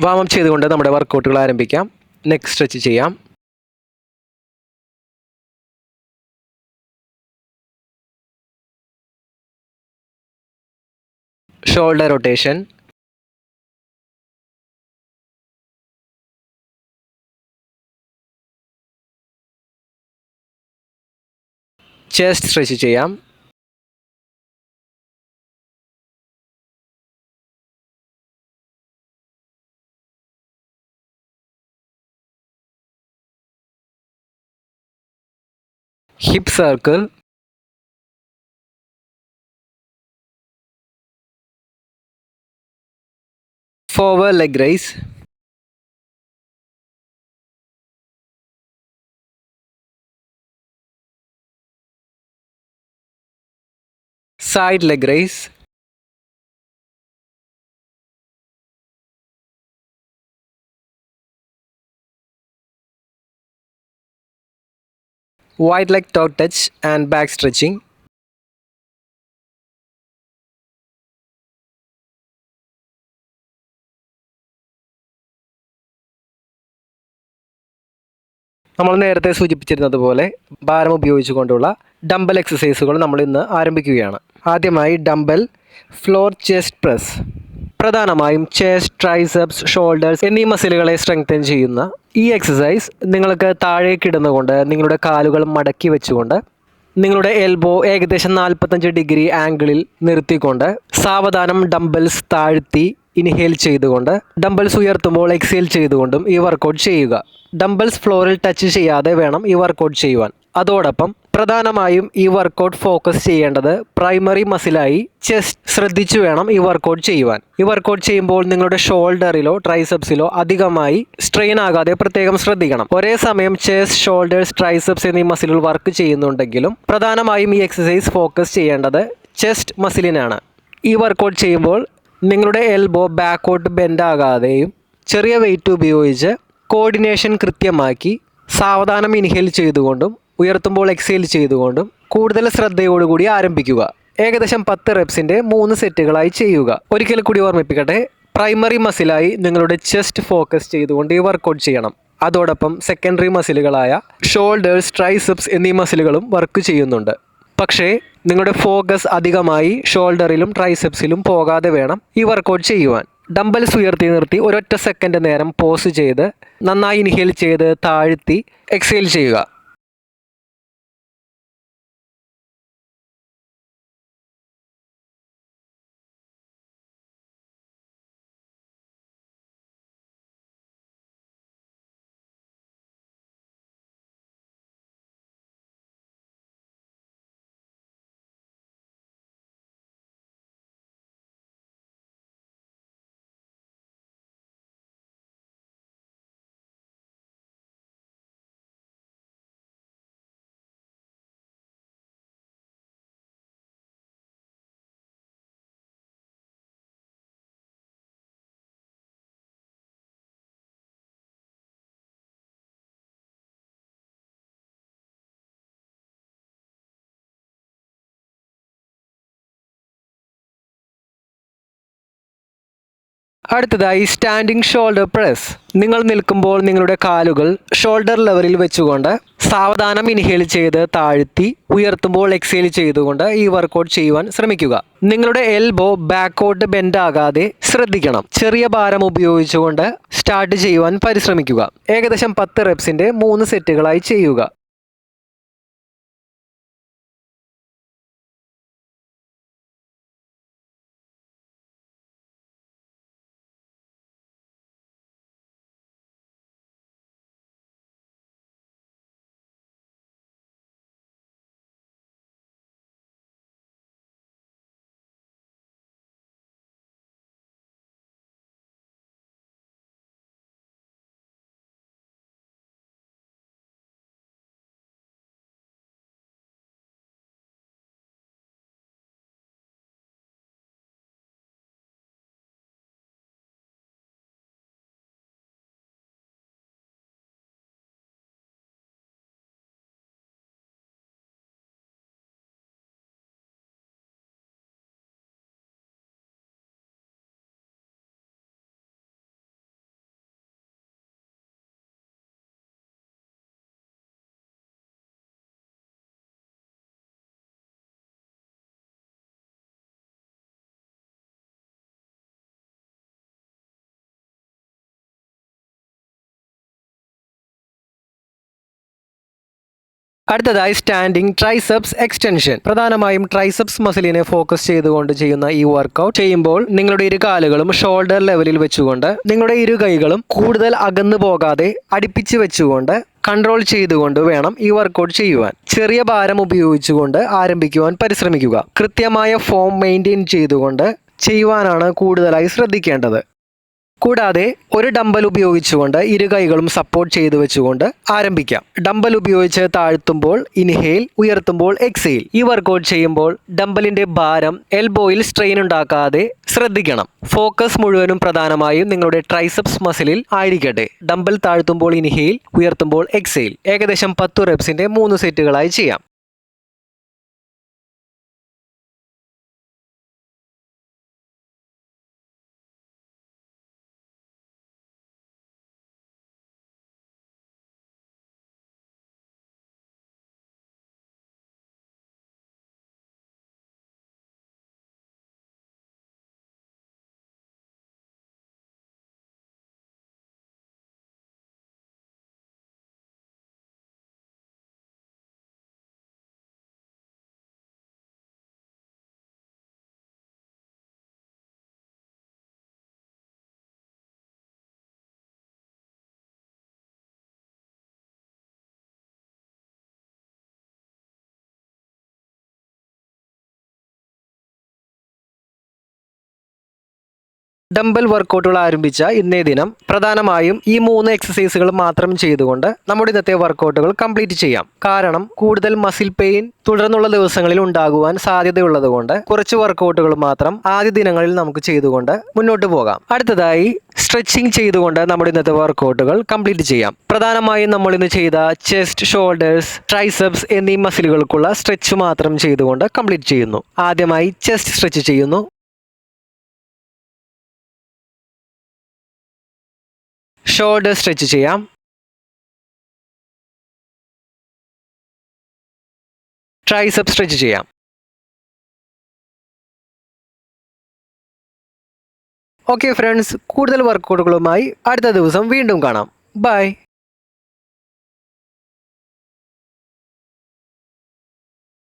Warm up ചെയ്തുകൊണ്ട് നമ്മുടെ വർക്കൗട്ടുകൾ ആരംഭിക്കാം. നെക്ക് സ്ട്രെച്ച് ചെയ്യാം. ഷോൾഡർ റൊട്ടേഷൻ ചെസ്റ്റ് സ്ട്രെച്ച് ചെയ്യാം. hip circle forward leg raise side leg raise wide leg toe touch and back stretching. നമ്മൾ നേരത്തെ സൂചിപ്പിച്ചിരുന്നത് പോലെ ഭാരം ഉപയോഗിച്ചുകൊണ്ടുള്ള ഡംബൽ എക്സസൈസുകൾ നമ്മൾ ഇന്ന് ആരംഭിക്കുകയാണ്. ആദ്യമായി ഡംബൽ ഫ്ലോർ ചെസ്റ്റ് പ്രസ് പ്രധാനമായും ചെസ്റ്റ് ട്രൈസെപ്സ് ഷോൾഡേഴ്സ് എന്നീ മസിലുകളെ സ്ട്രെങ്തൻ ചെയ്യുന്ന ഈ എക്സസൈസ് നിങ്ങൾക്ക് താഴേക്ക് ഇടുന്നുകൊണ്ട് നിങ്ങളുടെ കാലുകൾ മടക്കി വെച്ചുകൊണ്ട് നിങ്ങളുടെ എൽബോ ഏകദേശം നാൽപ്പത്തഞ്ച് ഡിഗ്രി ആംഗിളിൽ നിർത്തിക്കൊണ്ട് സാവധാനം ഡംബൽസ് താഴ്ത്തി ഇൻഹേൽ ചെയ്തുകൊണ്ട് ഡംബൽസ് ഉയർത്തുമ്പോൾ എക്സേൽ ചെയ്തുകൊണ്ടും ഈ വർക്കൗട്ട് ചെയ്യുക. ഡംബൽസ് ഫ്ലോറിൽ ടച്ച് ചെയ്യാതെ വേണം ഈ വർക്കൗട്ട് ചെയ്യുവാൻ. അതോടൊപ്പം പ്രധാനമായും ഈ വർക്കൗട്ട് ഫോക്കസ് ചെയ്യേണ്ടത് പ്രൈമറി മസിലായി ചെസ്റ്റ് ശ്രദ്ധിച്ചു വേണം ഈ വർക്കൗട്ട് ചെയ്യുവാൻ. ഈ വർക്കൗട്ട് ചെയ്യുമ്പോൾ നിങ്ങളുടെ ഷോൾഡറിലോ ട്രൈസെപ്സിലോ അധികമായി സ്ട്രെയിൻ ആകാതെ പ്രത്യേകം ശ്രദ്ധിക്കണം. ഒരേ സമയം ചെസ്റ്റ് ഷോൾഡേഴ്സ് ട്രൈസെപ്സ് എന്നീ മസിലുകൾ വർക്ക് ചെയ്യുന്നുണ്ടെങ്കിലും പ്രധാനമായും ഈ എക്സസൈസ് ഫോക്കസ് ചെയ്യേണ്ടത് ചെസ്റ്റ് മസിലിനാണ് ഈ വർക്കൗട്ട് ചെയ്യുമ്പോൾ നിങ്ങളുടെ എൽബോ ബാക്കോട്ട് ബെൻഡ് ആകാതെയും ചെറിയ വെയിറ്റ് ഉപയോഗിച്ച് കോർഡിനേഷൻ കൃത്യമാക്കി സാവധാനം ഇൻഹേൽ ചെയ്തുകൊണ്ടും ഉയർത്തുമ്പോൾ എക്സേൽ ചെയ്തുകൊണ്ടും കൂടുതൽ ശ്രദ്ധയോടുകൂടി ആരംഭിക്കുക. ഏകദേശം പത്ത് റെപ്സിന്റെ മൂന്ന് സെറ്റുകളായി ചെയ്യുക. ഒരിക്കൽ കൂടി ഓർമ്മിപ്പിക്കട്ടെ പ്രൈമറി മസിലായി നിങ്ങളുടെ ചെസ്റ്റ് ഫോക്കസ് ചെയ്തുകൊണ്ട് ഈ വർക്കൗട്ട് ചെയ്യണം. അതോടൊപ്പം സെക്കൻഡറി മസിലുകളായ ഷോൾഡേഴ്സ് ട്രൈസെപ്സ് എന്നീ മസിലുകളും വർക്ക് ചെയ്യുന്നുണ്ട്. പക്ഷേ നിങ്ങളുടെ ഫോക്കസ് അധികമായി ഷോൾഡറിലും ട്രൈസെപ്സിലും പോകാതെ വേണം ഈ വർക്കൗട്ട് ചെയ്യുവാൻ. ഡംബൽസ് ഉയർത്തി നിർത്തി ഒരൊറ്റ സെക്കൻഡ് നേരം പോസ് ചെയ്ത് നന്നായി ഇൻഹേൽ ചെയ്ത് താഴ്ത്തി എക്സേൽ ചെയ്യുക. അടുത്തതായി സ്റ്റാൻഡിംഗ് ഷോൾഡർ പ്രസ് നിങ്ങൾ നിൽക്കുമ്പോൾ നിങ്ങളുടെ കാലുകൾ ഷോൾഡർ ലെവലിൽ വെച്ചുകൊണ്ട് സാവധാനം ഇൻഹേൽ ചെയ്ത് താഴ്ത്തി ഉയർത്തുമ്പോൾ എക്സേൽ ചെയ്തുകൊണ്ട് ഈ വർക്കൗട്ട് ചെയ്യുവാൻ ശ്രമിക്കുക. നിങ്ങളുടെ എൽബോ ബാക്കോട്ട് ബെൻഡ് ആകാതെ ശ്രദ്ധിക്കണം. ചെറിയ ഭാരം ഉപയോഗിച്ചുകൊണ്ട് സ്റ്റാർട്ട് ചെയ്യുവാൻ പരിശ്രമിക്കുക. ഏകദേശം പത്ത് റെപ്സിന്റെ മൂന്ന് സെറ്റുകളായി ചെയ്യുക. അടുത്തതായി സ്റ്റാൻഡിംഗ് ട്രൈസെപ്സ് എക്സ്റ്റൻഷൻ പ്രധാനമായും ട്രൈസെപ്സ് മസിലിനെ ഫോക്കസ് ചെയ്തുകൊണ്ട് ചെയ്യുന്ന ഈ വർക്കൗട്ട് ചെയ്യുമ്പോൾ നിങ്ങളുടെ ഇരു കാലുകളും ഷോൾഡർ ലെവലിൽ വെച്ചുകൊണ്ട് നിങ്ങളുടെ ഇരു കൈകളും കൂടുതൽ അകന്നു പോകാതെ അടുപ്പിച്ച് വെച്ചുകൊണ്ട് കൺട്രോൾ ചെയ്തുകൊണ്ട് വേണം ഈ വർക്കൗട്ട് ചെയ്യുവാൻ. ചെറിയ ഭാരം ഉപയോഗിച്ചുകൊണ്ട് ആരംഭിക്കുവാൻ പരിശ്രമിക്കുക. കൃത്യമായ ഫോം മെയിന്റെയിൻ ചെയ്തുകൊണ്ട് ചെയ്യുവാനാണ് കൂടുതലായി ശ്രദ്ധിക്കേണ്ടത്. കൂടാതെ ഒരു ഡമ്പൽ ഉപയോഗിച്ചുകൊണ്ട് ഇരു കൈകളും സപ്പോർട്ട് ചെയ്തു വെച്ചുകൊണ്ട് ആരംഭിക്കാം. ഡമ്പൽ ഉപയോഗിച്ച് താഴ്ത്തുമ്പോൾ ഇൻഹെയിൽ ഉയർത്തുമ്പോൾ എക്സെയിൽ ഈ വർക്കൗട്ട് ചെയ്യുമ്പോൾ ഡമ്പലിന്റെ ഭാരം എൽബോയിൽ സ്ട്രെയിൻ ഉണ്ടാക്കാതെ ശ്രദ്ധിക്കണം. ഫോക്കസ് മുഴുവനും പ്രധാനമായും നിങ്ങളുടെ ട്രൈസെപ്സ് മസിലിൽ ആയിരിക്കട്ടെ. ഡമ്പൽ താഴ്ത്തുമ്പോൾ ഇൻഹെയിൽ ഉയർത്തുമ്പോൾ എക്സെയിൽ ഏകദേശം പത്തു റെപ്സിന്റെ മൂന്ന് സെറ്റുകളായി ചെയ്യാം. ഡംബൽ വർക്കൗട്ടുകൾ ആരംഭിച്ച ഇന്നേ ദിനം പ്രധാനമായും ഈ മൂന്ന് എക്സസൈസുകൾ മാത്രം ചെയ്തുകൊണ്ട് നമ്മുടെ ഇന്നത്തെ വർക്കൗട്ടുകൾ കംപ്ലീറ്റ് ചെയ്യാം. കാരണം കൂടുതൽ മസിൽ പെയിൻ തുടർന്നുള്ള ദിവസങ്ങളിൽ ഉണ്ടാകുവാൻ സാധ്യതയുള്ളതുകൊണ്ട് കുറച്ച് വർക്കൗട്ടുകൾ മാത്രം ആദ്യ ദിനങ്ങളിൽ നമുക്ക് ചെയ്തുകൊണ്ട് മുന്നോട്ട് പോകാം. അടുത്തതായി സ്ട്രെച്ചിങ് ചെയ്തുകൊണ്ട് നമ്മുടെ ഇന്നത്തെ വർക്കൗട്ടുകൾ കംപ്ലീറ്റ് ചെയ്യാം. പ്രധാനമായും നമ്മൾ ഇന്ന് ചെയ്ത ചെസ്റ്റ് ഷോൾഡേഴ്സ് ട്രൈസെപ്സ് എന്നീ മസിലുകൾക്കുള്ള സ്ട്രെച്ച് മാത്രം ചെയ്തുകൊണ്ട് കംപ്ലീറ്റ് ചെയ്യുന്നു. ആദ്യമായി ചെസ്റ്റ് സ്ട്രെച്ച് ചെയ്യുന്നു. ഷോൾഡർ സ്ട്രെച്ച് ചെയ്യാം. ട്രൈസപ്പ് സ്ട്രെച്ച് ചെയ്യാം. ഓക്കെ ഫ്രണ്ട്സ് കൂടുതൽ വർക്കൗട്ടുകളുമായി അടുത്ത ദിവസം വീണ്ടും കാണാം. ബൈ.